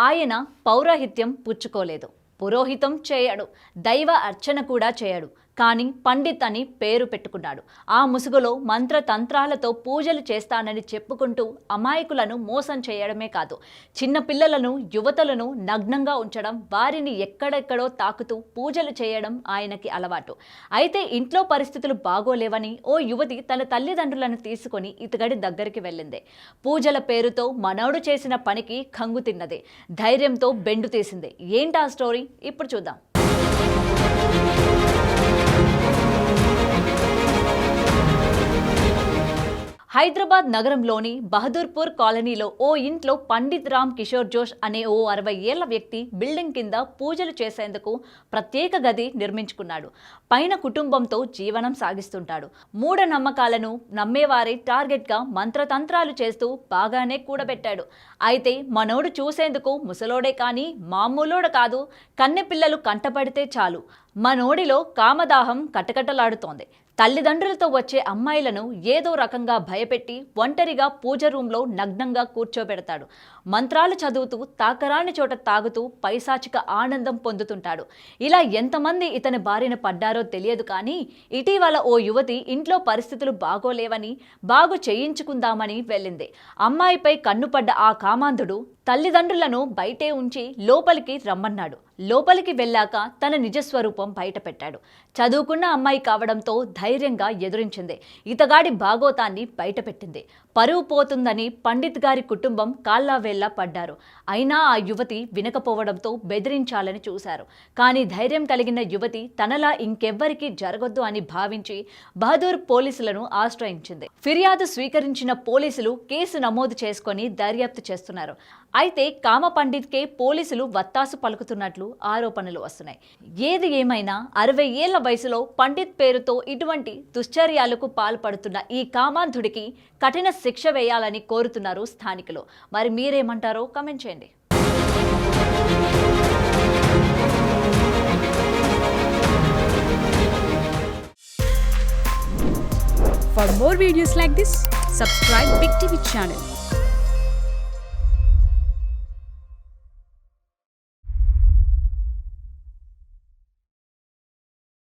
ఆయన పౌరోహిత్యం పుచ్చుకోలేదు. పురోహితం చేయడు. దైవ అర్చన కూడా చేయడు. కానీ పండిత్ అని పేరు పెట్టుకున్నాడు. ఆ ముసుగులో మంత్రతంత్రాలతో పూజలు చేస్తానని చెప్పుకుంటూ అమాయకులను మోసం చేయడమే కాదు. చిన్న పిల్లలను యువతలను నగ్నంగా ఉంచడం వారిని ఎక్కడెక్కడో తాకుతూ పూజలు చేయడం ఆయనకి అలవాటు. అయితే ఇంట్లో పరిస్థితులు బాగోలేవని ఓ యువతి తన తల్లిదండ్రులను తీసుకొని ఇతగడి దగ్గరికి వెళ్ళింది. పూజల పేరుతో మనవడు చేసిన పనికి కంగు తిన్నది. ధైర్యంతో బెండు తీసింది. ఏంటా స్టోరీ? ఇప్పుడు చూద్దాం. హైదరాబాద్ నగరంలోని బహదూర్పూర్ కాలనీలో ఓ ఇంట్లో పండిత్ రామ్ కిషోర్ జోష్ అనే ఓ అరవై ఏళ్ళ వ్యక్తి బిల్డింగ్ కింద పూజలు చేసేందుకు ప్రత్యేక గది నిర్మించుకున్నాడు. పైన కుటుంబంతో జీవనం సాగిస్తుంటాడు. మూఢ నమ్మకాలను నమ్మేవారి టార్గెట్గా మంత్రతంత్రాలు చేస్తూ బాగానే కూడబెట్టాడు. అయితే మనోడు చూసేందుకు ముసలోడే కానీ మామూలోడు కాదు కన్నెపిల్లలు కంటపడితే చాలు. మనోడిలో కామదాహం కటకటలాడుతోంది. తల్లిదండ్రులతో వచ్చే అమ్మాయిలను ఏదో రకంగా భయపెట్టి ఒంటరిగా పూజ రూంలో నగ్నంగా కూర్చోబెడతాడు. మంత్రాలు చదువుతూ తాకరాని చోట తాగుతూ పైశాచిక ఆనందం పొందుతుంటాడు. ఇలా ఎంతమంది ఇతని బారిన పడ్డారో తెలియదు కానీ ఇటీవల ఓ యువతి ఇంట్లో పరిస్థితులు బాగోలేవని బాగు చేయించుకుందామని వెళ్ళింది. అమ్మాయిపై కన్నుపడ్డ ఆ కామాంధుడు తల్లిదండ్రులను బయటే ఉంచి లోపలికి రమ్మన్నాడు. లోపలికి వెళ్ళాక తన నిజస్వరూపం బయటపెట్టాడు. చదువుకున్న అమ్మాయి కావడంతో ధైర్యంగా ఎదురించింది. ఇతగాడి భాగోతాన్ని బయటపెట్టింది. పరువు పోతుందని పండిత్ గారి కుటుంబం కాళ్ళావేళ్ళా పడ్డారు. అయినా ఆ యువతి వినకపోవడంతో బెదిరించాలని చూశారు. కానీ ధైర్యం కలిగిన యువతి తనలా ఇంకెవ్వరికీ జరగొద్దు అని భావించి బహదూర్ పోలీసులను ఆశ్రయించింది. ఫిర్యాదు స్వీకరించిన పోలీసులు కేసు నమోదు చేసుకొని దర్యాప్తు చేస్తున్నారు. అయితే కామ పండిత్కే పోలీసులు వత్తాసు పలుకుతున్నట్లు ఆరోపణలు వస్తున్నాయి. ఏది ఏమైనా అరవై ఏళ్ళ వయసులో పండిత్ పేరుతో ఇటువంటి దుశ్చర్యాలకు పాల్పడుతున్న ఈ కామాంధుడికి కఠిన శిక్ష వేయాలని కోరుతున్నారు స్థానికులు. మరి మీరేమంటారో కమెంట్ చేయండి. For more videos like this, subscribe Big TV channel.